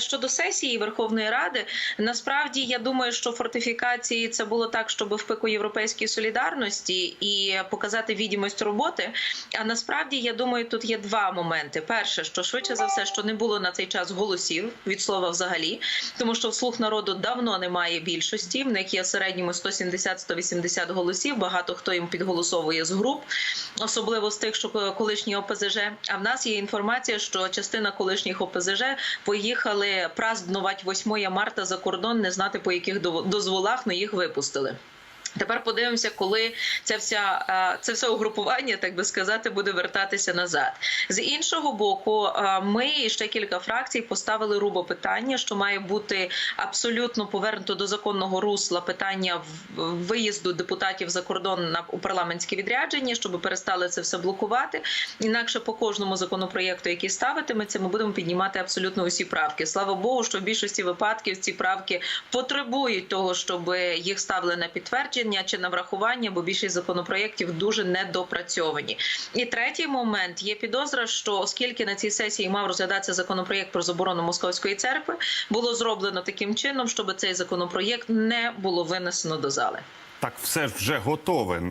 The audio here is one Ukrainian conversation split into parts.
щодо сесії Верховної Ради, насправді я думаю, що фортифікації це було так, щоб в пику європейської солідарності і показати відомість роботи. А насправді я думаю, тут є два моменти: перше, що швидше за все, що не було на цей час голосів від слова взагалі, тому що вслух народу давно немає більшості. В них є в середньому 170-180 голосів. Багато хто їм підголосовує з груп, особливо з тих, що колишні ОПЗЖ. А в нас є інформація, що частина колишніх ОПЗЖ поїхали празднувати 8 марта за кордон, не знати по яких дозволах, але їх випустили. Тепер подивимося, коли ця вся е, це все угрупування, так би сказати, буде вертатися назад. З іншого боку, е, ми і ще кілька фракцій поставили рубо питання, що має бути абсолютно повернуто до законного русла питання виїзду депутатів за кордон на у парламентське відрядження, щоб перестали це все блокувати. Інакше по кожному законопроєкту, який ставитиметься, ми будемо піднімати абсолютно усі правки. Слава Богу, що в більшості випадків ці правки потребують того, щоб їх ставили на підтвердження чи на врахування, бо більшість законопроєктів дуже недопрацьовані. І третій момент є підозра, що оскільки на цій сесії мав розглядатися законопроєкт про заборону московської церкви, було зроблено таким чином, щоб цей законопроєкт не було винесено до зали. Так, все вже готове.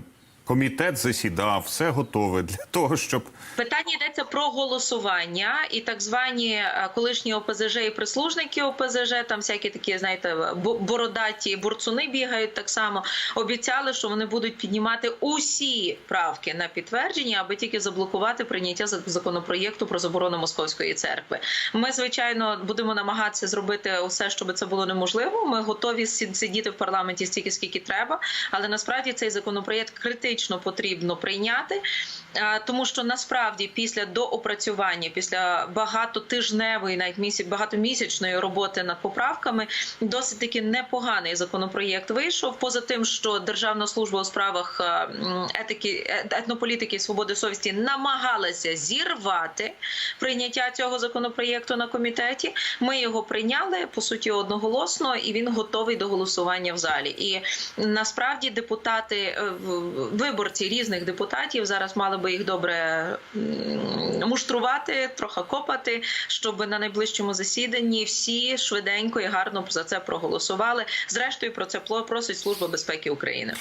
Комітет засідав, все готове для того, щоб Питання йдеться про голосування і так звані е, колишні ОПЗЖ і прислужники ОПЗЖ, там всякі такі, знаєте, бо- бородаті бурцуни бігають так само. Обіцяли, що вони будуть піднімати усі правки на підтвердження, аби тільки заблокувати прийняття законопроєкту про заборону московської церкви. Ми, звичайно, будемо намагатися зробити усе, щоб це було неможливо. Ми готові сидіти в парламенті стільки, скільки треба, але насправді цей законопроєкт критично потрібно прийняти. Тому що насправді після доопрацювання, після багатотижневої, навіть місяць, багатомісячної роботи над поправками, досить таки непоганий законопроєкт вийшов. Поза тим, що Державна служба у справах е, етики, е, етнополітики і свободи совісті намагалася зірвати прийняття цього законопроєкту на комітеті. Ми його прийняли по суті одноголосно, і він готовий до голосування в залі. І насправді депутати, е, в- виборці різних депутатів зараз мали би їх добре муштрувати, трохи копати, щоб на найближчому засіданні всі швиденько і гарно за це проголосували. Зрештою, про це просить Служба безпеки України.